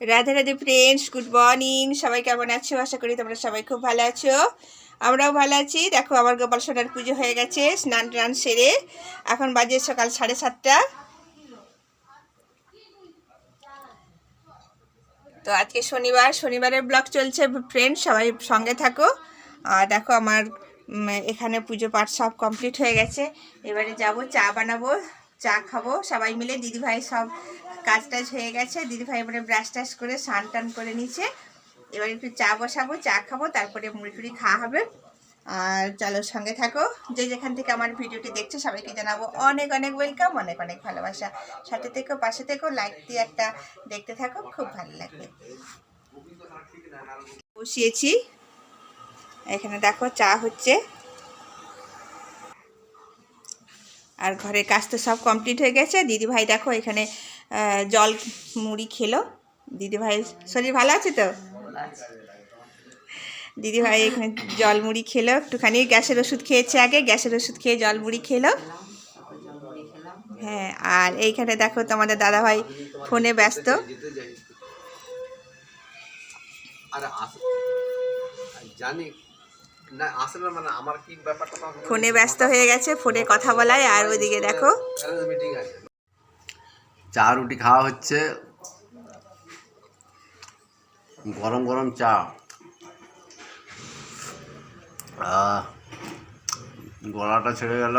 Radhe Radhe friends good morning সবাই কেমন আছো? আশা করি তোমরা সবাই খুব ভালো আছো। আমরাও ভালো আছি। দেখো, আমার গোপাল সোনার পুজো হয়ে গেছে, স্নান টান সেরে। এখন বাজে সকাল সাড়ে সাতটা। তো আজকে শনিবার, শনিবারের ব্লগ চলছে ফ্রেন্ড সবাই সঙ্গে থাকো। আর দেখো, আমার এখানে পুজো পাঠ সব কমপ্লিট হয়ে গেছে। এবারে যাব, চা বানাবো, চা খাব, সবাই মিলে, দিদিভাই সব কাজ টাজ হয়ে গেছে দিদিভাই এবারে ব্রাশ টাশ করে স্নান টান করে নিচ্ছে এবার একটু চা বসাবো, চা খাব, তারপরে মুড়ি টুড়ি খাওয়া হবে। আর চলো সঙ্গে থাকো। যে যেখান থেকে আমার ভিডিওটি দেখছ, সবাইকে জানাব অনেক অনেক ওয়েলকাম অনেক অনেক ভালোবাসা। সাথে থেকো, পাশে থেকো লাইক দিয়ে একটা দেখতে থাকো, খুব ভালো লাগবে। বসিয়েছি। এখানে দেখো চা হচ্ছে। আর ঘরের কাজ তো সব কমপ্লিট হয়ে গেছে। দিদিভাই দেখো এখানে জল মুড়ি খেলো। দিদিভাই, শরীর ভালো আছে তো? দিদিভাই এখানে জল মুড়ি খেলো। একটুখানি গ্যাসের ওষুধ খেয়েছে আগে, গ্যাসের ওষুধ খেয়ে জল মুড়ি খেলো। হ্যাঁ আর এইখানে দেখো তোমাদের দাদাভাই ফোনে ব্যস্ত। জানি না আসলে মানে আমার কি ব্যাপারটা ফোনে ব্যস্ত হয়ে গেছে ফোনে কথা বলায় আর ওইদিকে দেখো। মিটিং আছে। চা রুটি খাওয়া হচ্ছে। গরম গরম চা। গলাটা ছেড়ে গেল।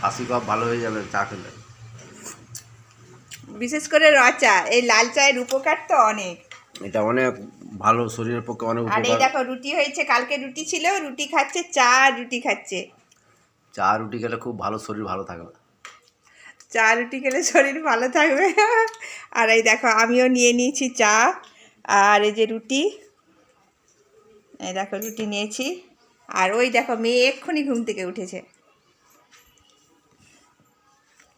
কাশি কপ ভালো হয়ে যাবে চা খেলে। বিশেষ করে র চা এই লাল চায়ের উপকার তো অনেক। এটা অনেক। ভালো শরীরের পক্ষে অনেক আর এই দেখো রুটি হয়েছে কালকে রুটি ছিল রুটি খাচ্ছে চা রুটি খাচ্ছে। চা রুটি খেলে খুব ভালো শরীর ভালো থাকবে। চা রুটি খেলে শরীর ভালো থাকবে। আর এই দেখো আমিও নিয়ে নিয়েছি চা আর এই যে রুটি। এই দেখো রুটি নিয়েছি। আর ওই দেখো মেয়ে এক্ষুনি ঘুম থেকে উঠেছে।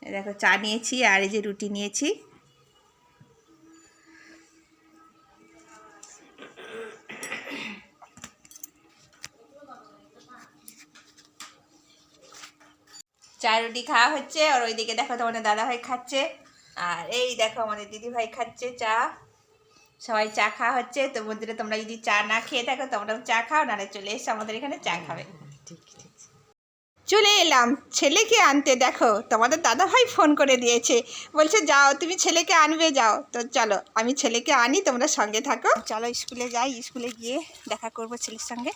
এই দেখো চা নিয়েছি আর এই যে রুটি নিয়েছি। রুটি খাওয়া হচ্ছে আর ওইদিকে দেখো তোমাদের দাদাভাই খাচ্ছে। আর এই দেখো আমাদের দিদিভাই খাচ্ছে চা। সবাই চা খাওয়া হচ্ছে তো বন্ধুরা তোমরা যদি চা না খেয়ে থাকো তোমরাও চা খাও নাহলে চলে এসো আমাদের এখানে চা খাবে। চলে এলাম ছেলেকে আনতে দেখো তোমাদের দাদা ভাই ফোন করে দিয়েছে। বলছে যাও তুমি ছেলেকে আনবে যাও। তো চলো আমি ছেলেকে আনি তোমরা সঙ্গে থাকো। চলো স্কুলে যাই স্কুলে গিয়ে দেখা করব ছেলের সঙ্গে।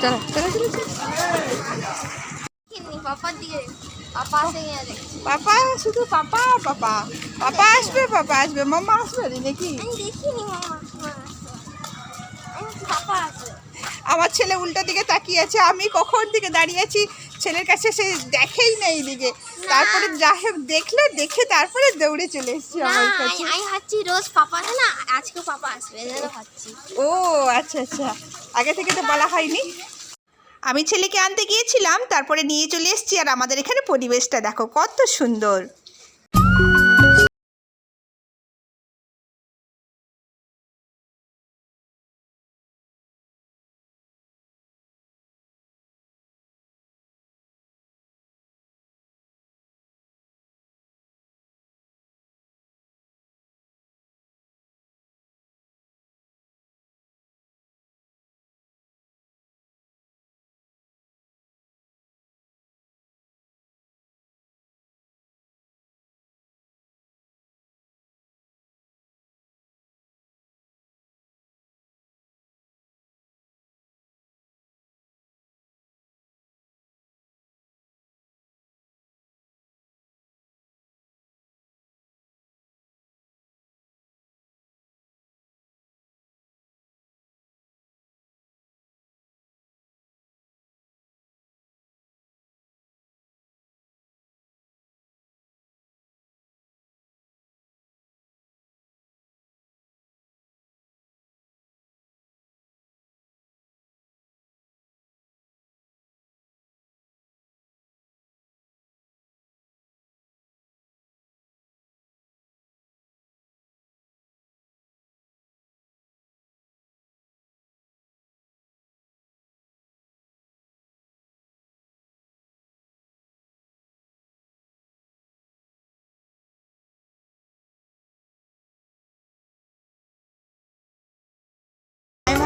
चलो चलो चलो चलो पापा दिए पापा से ही आ পাপা শুধু পাপা পাপা। পাপা আসবে পাপা আসবে। মাম্মা আসবে নাকি? আমার ছেলে উল্টো দিকে তাকিয়ে আছে। আমি কখন দিকে দাঁড়িয়ে আছি ছেলের কাছে সে দেখেই না। এইদিকে তারপরে যাহে দেখল দেখে তারপরে দৌড়ে চলে এসেছি আমার কাছে। আমি ভাবছি রোজ পাপা না আজকে পাপা আসবে ও আচ্ছা আচ্ছা। আগে থেকে তো বলা হয়নি। আমি ছেলেকে আনতে গিয়েছিলাম, তারপরে নিয়ে চলে এসেছি আর আমাদের এখানে পরিবেশটা দেখো কত সুন্দর।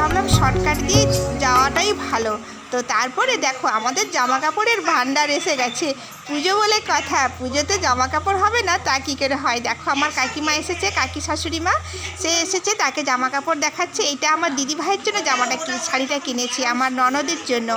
ভাবলাম শর্টকাট দিয়ে যাওয়াটাই ভালো। তো তারপরে দেখো, আমাদের জামা কাপড়ের ভান্ডার এসে গেছে। পুজো বলে কথা, পুজোতে জামা কাপড় হবে না, তা কী করে হয়? দেখো, আমার কাকিমা এসেছে, কাকি শাশুড়ি মা, সে এসেছে, তাকে জামা কাপড় দেখাচ্ছে। এটা আমার দিদি ভাইয়ের জন্য জামাটা শাড়িটা কিনেছি, আমার ননদের জন্য।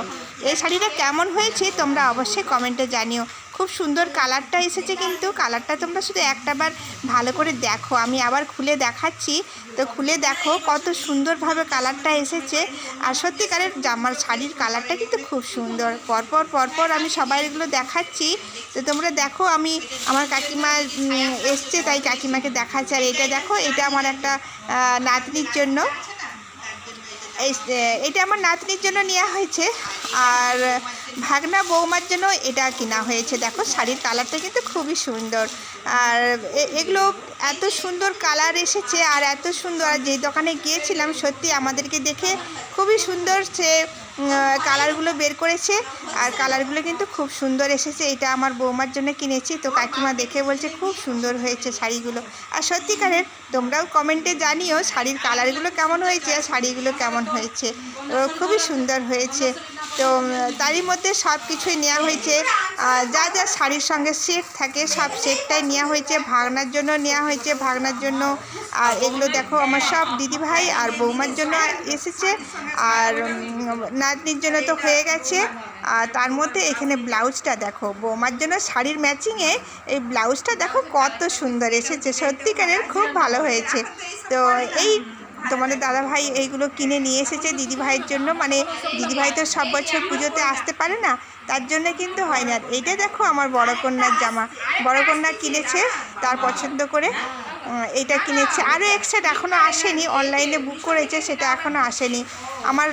এই শাড়িটা কেমন হয়েছে তোমরা অবশ্যই কমেন্টে জানিও। খুব সুন্দর কালারটা এসেছে কিন্তু কালারটা তোমরা শুধু একটাবার ভালো করে দেখো। আমি আবার খুলে দেখাচ্ছি। তো খুলে দেখো কত সুন্দরভাবে কালারটা এসেছে। আর সত্যিকারের জামার শাড়ির কালারটা কিন্তু খুব সুন্দর। পরপর পরপর আমি সবাই এগুলো দেখাচ্ছি। তো তোমরা দেখো আমি, আমার কাকিমা এসছে, তাই কাকিমাকে দেখাচ্ছি। আর এটা দেখো, এটা আমার একটা নাতনির জন্য। এটা আমার নাতনির জন্য নেওয়া হয়েছে। আর ভাগনা বৌমার জন্য এটা কেনা হয়েছে। দেখো, শাড়ির কালারটা কিন্তু খুবই সুন্দর। আর এগুলো এত সুন্দর কালার এসেছে আর এত সুন্দর, আর যে দোকানে গিয়েছিলাম, সত্যি আমাদেরকে দেখে খুবই সুন্দর সে কালারগুলো বের করেছে। আর কালারগুলো কিন্তু খুব সুন্দর এসেছে, এটা আমার বৌমার জন্য কিনেছি। তো কাকিমা দেখে বলছে, খুব সুন্দর হয়েছে শাড়িগুলো। আর সত্যিকারের তোমরাও কমেন্টে জানিও শাড়ির কালারগুলো কেমন হয়েছে আর শাড়িগুলো কেমন হয়েছে। খুবই সুন্দর হয়েছে। তো তারই মধ্যে সব কিছুই নেওয়া হয়েছে। যা যা শাড়ির সঙ্গে সেট থাকে সব সেটটাই নেওয়া হয়েছে। ভাগনার জন্য নেওয়া হয়েছে, ভাগনার জন্য। আর এগুলো দেখো, আমার সব দিদিভাই আর বৌমার জন্য এসেছে। আর নাতনির জন্য তো হয়ে গেছে। আর তার মধ্যে এখানে ব্লাউজটা দেখো, বৌমার জন্য শাড়ির ম্যাচিংয়ে এই ব্লাউজটা দেখো কত সুন্দর এসেছে। সত্যিকারের খুব ভালো হয়েছে। তো এই তোমাদের দাদা ভাই এইগুলো কিনে নিয়ে এসেছে দিদি ভাইয়ের জন্য। মানে দিদি ভাই তো সব বছর পুজোতে আসতে পারে না, তার জন্য কিন্তু হয় না এইটা দেখো আমার বড় কন্যার জামা। বড় কন্যা কিনেছে, তার পছন্দ করে। এইটা কিনেছে। আরও এক সেট এখনও আসেনি অনলাইনে বুক করেছে, সেটা এখনও আসেনি। আমার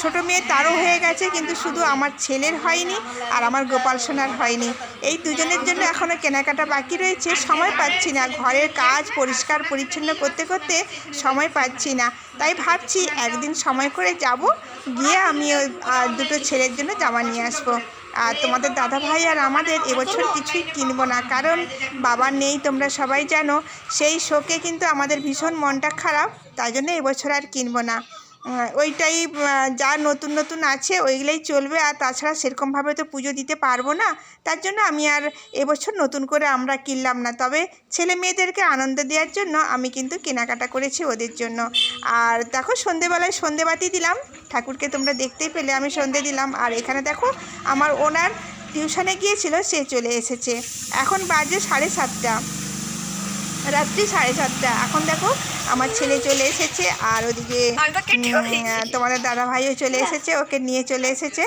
ছোটো মেয়ে তারও হয়ে গেছে, কিন্তু শুধু আমার ছেলের হয়নি আর আমার গোপাল সোনার হয়নি। এই দুজনের জন্য এখনও কেনাকাটা বাকি রয়েছে, সময় পাচ্ছি না। ঘরের কাজ পরিষ্কার পরিচ্ছন্ন করতে করতে সময় পাচ্ছি না। তাই ভাবছি একদিন সময় করে যাব, গিয়ে আমি দুটো ছেলের জন্য জামা নিয়ে আসব। আর তোমাদের দাদা ভাই আর আমাদের এবছর কিছুই কিনবো না। কারণ বাবা নেই, তোমরা সবাই জানো। সেই শোকে কিন্তু আমাদের ভীষণ মনটা খারাপ, তাই জন্য এবছর আর কিনবো না। ওইটাই যা নতুন নতুন আছে ওইগুলোই চলবে। আর তাছাড়া সেরকমভাবে তো পুজো দিতে পারব না। তার জন্য আমি আর এবছর নতুন করে আমরা কিনলাম না। তবে ছেলে মেয়েদেরকে আনন্দ দেওয়ার জন্য আমি কিন্তু কেনাকাটা করেছি ওদের জন্য। আর দেখো, সন্ধেবেলায় সন্ধেবাতি দিলাম। ঠাকুরকে তোমরা দেখতেই পেলে, আমি সন্ধে দিলাম। আর এখানে দেখো, আমার ওনার টিউশনে গিয়েছিল, সে চলে এসেছে। এখন বাজে সাড়ে সাতটা। রাত্রি সাড়ে সাতটা। এখন দেখো আমার ছেলে চলে এসেছে আর ওদিকে তোমাদের দাদা ভাইও চলে এসেছে ওকে নিয়ে চলে এসেছে।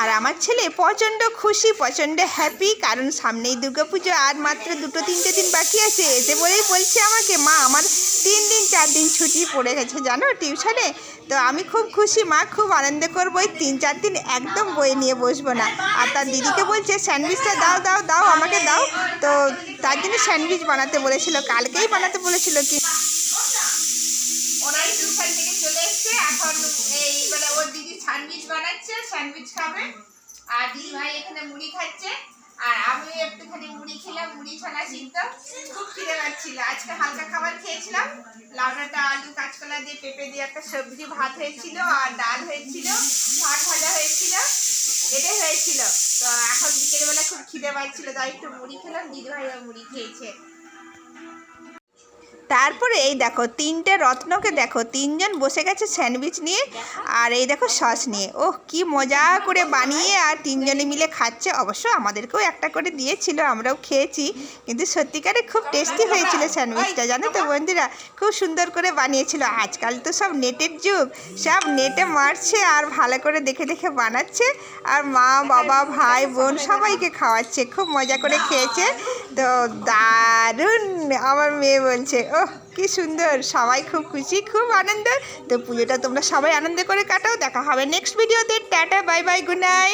আর আমার ছেলে প্রচণ্ড খুশি প্রচণ্ড হ্যাপি কারণ সামনেই দুর্গাপুজো আর মাত্র দুটো তিনটে দিন বাকি আছে। এসে বলেই বলছে আমাকে মা আমার তিন দিন চার দিন ছুটি পড়ে গেছে। জানো টিউশনে? তো আমি খুব খুশি, মা খুব আনন্দ করব। ওই তিন, চার দিন একদম বই নিয়ে বসবো না। আর তার দিদিকে বলছে, স্যান্ডউইচটা দাও দাও দাও, আমাকে দাও। তো তার জন্য স্যান্ডউইচ বানাতে বলেছিল, কালকেই বানাতে বলেছিল কি মানে আর দিদি ভাই এখানে মুড়ি খাচ্ছে। আর আমি একটুখানি মুড়ি খেলাম, মুড়ি ছানা সিদ্ধ। খুব খিদে পাচ্ছিল। আজকে হালকা খাবার খেয়েছিলাম। লাউডাটা, আলু, কাঁচকলা দিয়ে পেঁপে দিয়ে একটা সবজি, ভাত হয়েছিল আর ডাল হয়েছিল ভাত ভাজা হয়েছিল, এটাই হয়েছিল। তো এখন বিকেলবেলা খুব খিদে পাচ্ছিল, তাই একটু মুড়ি খেলাম। দিদি ভাইয়া মুড়ি খেয়েছে। তারপরে এই দেখো, তিনটে রত্নকে দেখো, তিনজন বসে গেছে স্যান্ডউইচ নিয়ে আর এই দেখো সস নিয়ে। ওহ, কি মজা করে বানিয়ে আর তিনজনে মিলে খাচ্ছে। অবশ্য আমাদেরকেও একটা করে দিয়েছিল, আমরাও খেয়েছি। কিন্তু সত্যিকারে খুব টেস্টি হয়েছিল স্যান্ডউইচটা, জানো তো বন্ধুরা? খুব সুন্দর করে বানিয়েছিল। আজকাল তো সব নেটের যুগ, সব নেটে মারছে আর ভালো করে দেখে দেখে বানাচ্ছে। আর মা, বাবা, ভাই, বোন সবাইকে খাওয়াচ্ছে, খুব মজা করে খেয়েছে। তো দারুণ, আমার মেয়ে বলছে, ওহ কি সুন্দর, সবাই খুব খুশি, খুব আনন্দ। তো পুজোটা তোমরা সবাই আনন্দ করে কাটাও, দেখা হবে নেক্সট ভিডিওতে tata bye bye good night